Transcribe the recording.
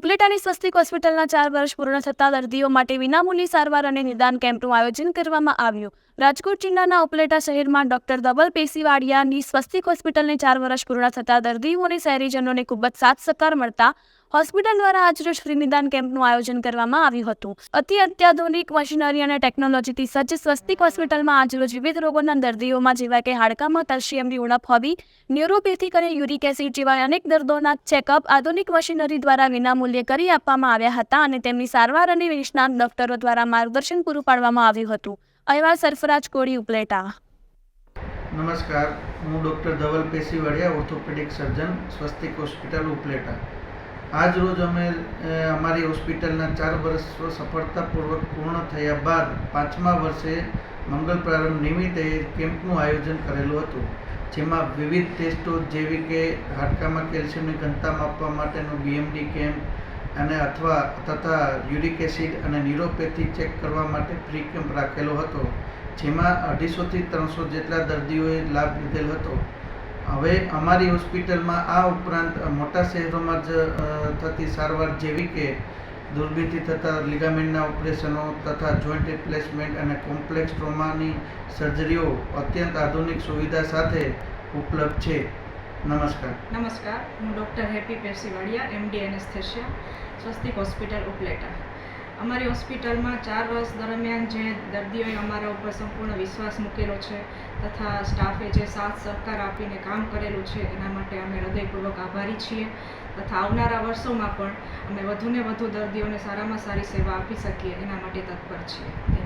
ઉપલેટાની સ્વસ્તિક હોસ્પિટલના ચાર વર્ષ પૂર્ણ થતા દર્દીઓ માટે વિનામૂલ્ય સારવાર અને નિદાન કેમ્પનું આયોજન કરવામાં આવ્યું. રાજકોટ જિલ્લાના ઉપલેટા શહેરમાં ડોક્ટર દબલ પેશીવાડિયાની સ્વસ્તિક હોસ્પિટલને ચાર વર્ષ પૂર્ણ થતા દર્દીઓ અને શહેરીજનોને ખૂબ જ સાથ સહકાર મળતા હોસ્પિટલ દ્વારા આજરોજ ફ્રી નિદાન કેમ્પનું આયોજન કરવામાં આવ્યું હતું. અતિ અત્યાધુનિક મશીનરી અને ટેકનોલોજીથી સજ્જ સ્વસ્તિક હોસ્પિટલમાં આજરોજ વિવિધ રોગોના દર્દીઓમાં જેવા કે હાડકામાં કેલ્શિયમની ઉણપ હોવી, ન્યુરોપેથિક અને યુરિક એસિડ જેવા અનેક દર્દોના ચેકઅપ આધુનિક મશીનરી દ્વારા વિનામૂલ્યે કરી આપવામાં આવ્યા હતા અને તેમની સારવાર અને નિષ્ણાત ડોક્ટરો દ્વારા માર્ગદર્શન પૂરું પાડવામાં આવ્યું હતું. અહેવાલ સરફરાજ કોડી ઉપલેટા. નમસ્કાર, હું doctor Dhaval Peshivadiya, orthopedic surgeon, Swastik hospital Upleta. આજ અમે અમારી હોસ્પિટલના ચાર વર્ષ સફળતાપૂર્વક પૂર્ણ થયા બાદ પાંચમા વર્ષે મંગળ પ્રારંભ નિમિત્તે કેમ્પનું આયોજન કરેલું હતું, જેમાં વિવિધ ટેસ્ટો જેવી કે હાડકામાં કેલ્શિયમની ઘનતા માપવા માટેનો બીએમડી કેમ્પ અને અથવા તથા યુરિક એસિડ અને ન્યુરોપેથી ચેક કરવા માટે ફ્રી કેમ્પ રાખેલો હતો, જેમાં અઢીસોથી ત્રણસો જેટલા દર્દીઓએ લાભ લીધેલ હતો. હવે અમારી હોસ્પિટલમાં આ ઉપરાંત મોટા શહેરોમાં જ થતી સારવાર જેવી કે દૂરબીનથી થતા લિગામેન્ટના ઓપરેશનો તથા જોઈન્ટ રિપ્લેસમેન્ટ અને કોમ્પ્લેક્સ ટ્રોમાની સર્જરીઓ અત્યંત આધુનિક સુવિધા સાથે ઉપલબ્ધ છે. નમસ્કાર. નમસ્કાર. હું doctor Happy Persivadiya MD anaesthesia Swastik hospital Upleta. અમારી હોસ્પિટલમાં ચાર વર્ષ દરમિયાન જે દર્દીઓએ અમારા ઉપર સંપૂર્ણ વિશ્વાસ મૂકેલો છે તથા સ્ટાફે જે સાથ સહકાર આપીને કામ કરેલું છે, એના માટે અમે હૃદયપૂર્વક આભારી છીએ તથા આવનારા વર્ષોમાં પણ અમે વધુને વધુ દર્દીઓને સારામાં સારી સેવા આપી શકીએ એના માટે તત્પર છીએ.